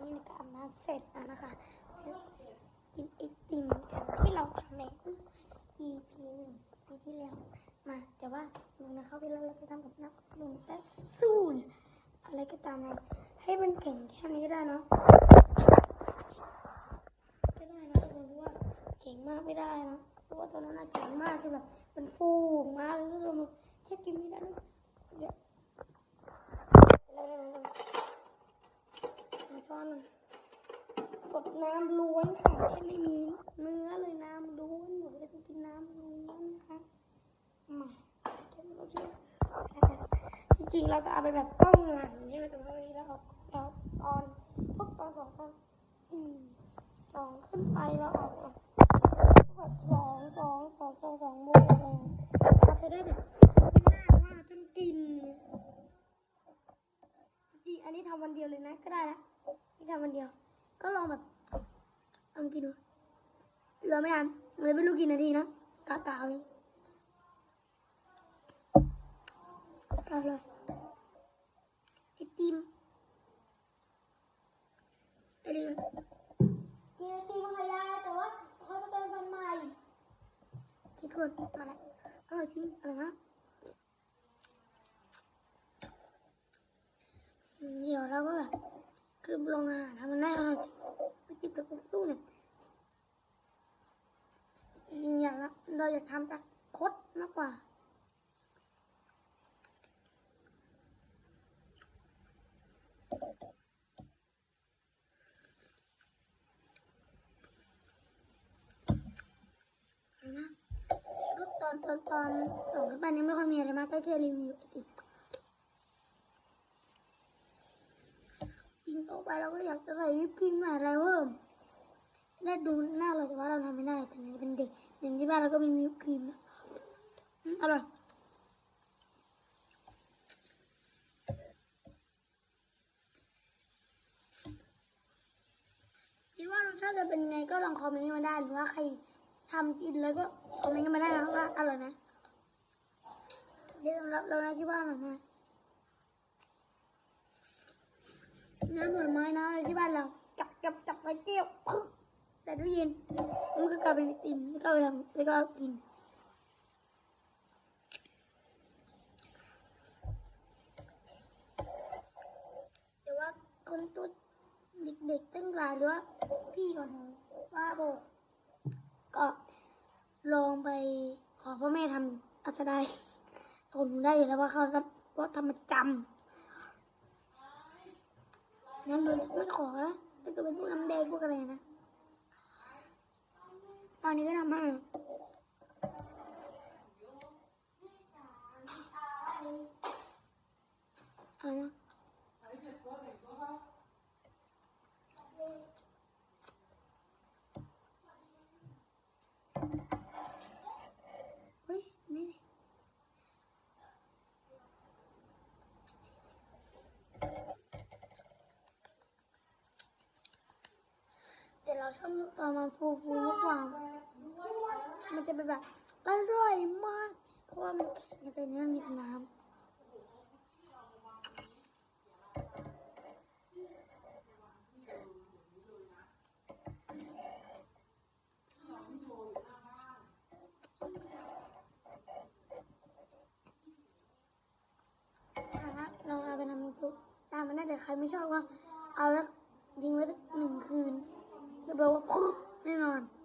อนนี้ก็อาบน้ำเสร็จแล้วนะคะกินไอติมกันที่เราทำใน EP หนึ่งปีที่แล้วมาแต่ว่าหนูนะคะเวลาเราจะทำกับนักหนูและสู้เนี่ยอะไรก็ตามนะให้มันแข็งแค่นี้ก็ได้เนาะก็ได้นะทุกคนเพราะว่าเก่งมากไม่ได้นะเพราะว่าตอนนั้นน่ะเจ๋งมากจนแบบมันฟูออกมาแล้วทุกคนแทบกินไม่ได้นะเย ช้อนหน่อยกดน้ำล้วนค่ะแค่ไม่มีเนื้อเลยน้ำล้วนหนูก็จะกินน้ำล้วนนะคะมาแค่เชื่อจริงๆเราจะเอาไปแบบกล้องหลังใช่ไหมแต่ว่าวันนี้เราเอาเอาตอนพวกตอนสองตอนสี่สองขึ้นไปเราเอาแบบสองสองสองสองสองโมงเงี้ยเราจะได้แบบมากมาจนกิน อันนี้ทำวันเดียวเลยนะ ก็ได้นะนี่ทำวันเดียว ก็ลองแบบลองกินดูเราไม่นานเลยไม่รู้กี่นาทีนะกะกะเอาเองเอาเลยไอติมไอเดียกินไอติมค่ะยายแต่ว่าเขาจะเป็นฟันใหม่คิดก่อนมาแล้วอร่อยจริงอร่อยมาก เดี๋ยวเราก็แบบคือโรงอาหารทำมันได้อร่อยจริงไปติดกับกุ้งสู้เนี่ยจริงอยากละเราอยากทำจากคดมากกว่านะตอนตอนตอนส่งขึ้นไปนี่ไม่ค่อยมีอะไรมากก็แค่รีวิวไอติม ยิงต่อไปเราก็อยากจะใส่วิปครีมใส่อะไรเพิ่มได้ดูหน้าเราแต่ว่าเราทำไม่ได้แต่นี่เป็นเด็กอย่างที่บ้านเราก็มีวิปครีมนะอร่อยคิดว่ารสชาติจะเป็นไงก็ลองคอมเมนต์มาได้หรือว่าใครทำกินแล้วก็คอมเมนต์กันมาได้นะว่าอร่อยไหมเดี๋ยวสำหรับเรานะคิดว่าอร่อยมาก น้ำผลไม้น้ำอะไรที่บ้านเรา จับจับจับใส่แก้วปึ๊กแต่ตู้เย็นมันก็กลายเป็นไอติมแล้วก็ไปทำแล้วก็เอากินแต่ว่าคนตัวเด็กๆตั้งหลายหรือว่าพี่ก่อนว่าโบก็ลองไปขอพ่อแม่ทำอาจจะได้ผมได้อยู่แล้วว่าเขาทำเพราะทำประจำ น้ำโดนไม่ขอนะเป็นตัวเป็นพวกน้ำแดงพวกอะไรนะตอนนี้ก็ทำให้อะไรนะเฮ้ย นี่ แต่ เราชอบตอนมันฟูฟูมากกว่า มันจะเป็นแบบอร่อยมาก เพราะว่ามันแข็งแต่นี้มันมีแต่น้ำนะคะเราเอาไปทำทุกตามมันได้แต่ใครไม่ชอบก็เอาแล้วยิงไว้สักหนึ่งคืน แล้ว